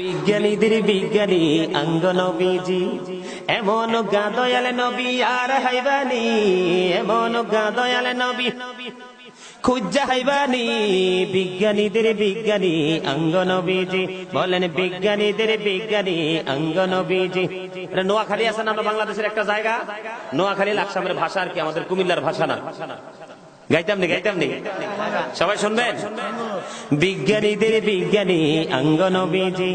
বিজ্ঞানীদের বিজ্ঞানী অঙ্গ নবীজি এমন গাদয়াল নবী আর হাইবানি, এমন গাদয়াল নবী খুজ্জা হাইবানি। বিজ্ঞানীদের বিজ্ঞানী অঙ্গ নবীজি বলেন বিজ্ঞানীদের বিজ্ঞানী অঙ্গ নবীজি নোয়াখালী আছে না বাংলাদেশের একটা জায়গা? নোয়াখালী লাকসামের ভাষা আর কি আমাদের কুমিল্লার ভাষা না? গাইতাম নি গাইতাম নি? সবাই শুনবেন? বিজ্ঞানীদের বিজ্ঞানী অঙ্গ নবীজি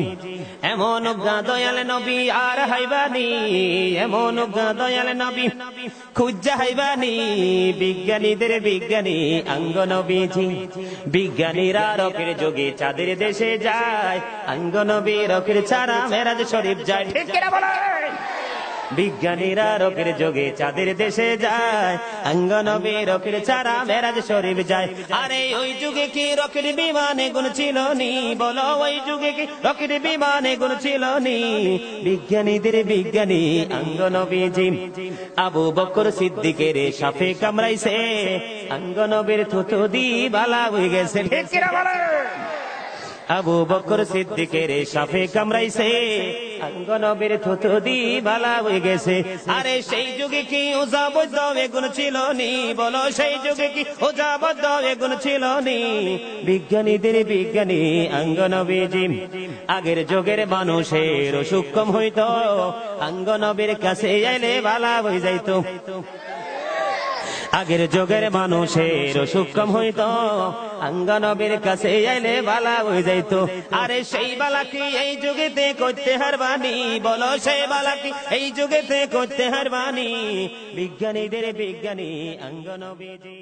এমন দয়াল নবী আর হাইবানি, এমন দয়াল নবী খুজ্জা হাইবানি। বিজ্ঞানীদের বিজ্ঞানী অঙ্গ নবীজি বিজ্ঞানীরা রকের যোগে চাঁদের দেশে যায়। অঙ্গ নবী রকের ছাড়া মেরাজ শরীফ যায়। ঠিক কিনা বলেন? বিজ্ঞানীরা রকের যোগে চাঁদের দেশে যায়। অঙ্গনবী রকের ছাড়া মেরাজ শরীফ যায়। আরে ওই যুগে কি রকের বিমানে গুণ ছিল নি? বলো ওই যুগে কি রকের বিমানে গুণ ছিল নি? বিজ্ঞানীদের বিজ্ঞানী অঙ্গনবীজি আবু বকর সিদ্দিকের সাফে কামড়াইছে। অঙ্গনবীর থুতু দি বালা হয়ে গেছে। ঠিক কিনা বলেন? আবু বকর সিদ্দিকের সাফে কামড়াইছে। অঙ্গনবীর থুতু দি বালা হয়ে গেছে। আরে সেই যুগে কি ওজাবদ্ধ এগুন ছিল নি? বলো সেই যুগে কি ওজাবদ্ধ এগুন ছিল নি? বিজ্ঞানীদের বিজ্ঞানী অঙ্গনবীজি আগের যুগের মানুষের সূক্ষ্ম হইতো। অঙ্গনবীর কাছে এলে বালা হয়ে যাইতো। আগের যুগের মানুষের অসুখ কম হইত। আঙ্গানবীর কাছে আইলে বালা হয়ে যাইত। আরে সেই বালা কি এই যুগেতে করতে হারবানি? বলো সেই বালা কি এই যুগেতে করতে হারবানি? বিজ্ঞানীদের বিজ্ঞানী অঙ্গনবীজি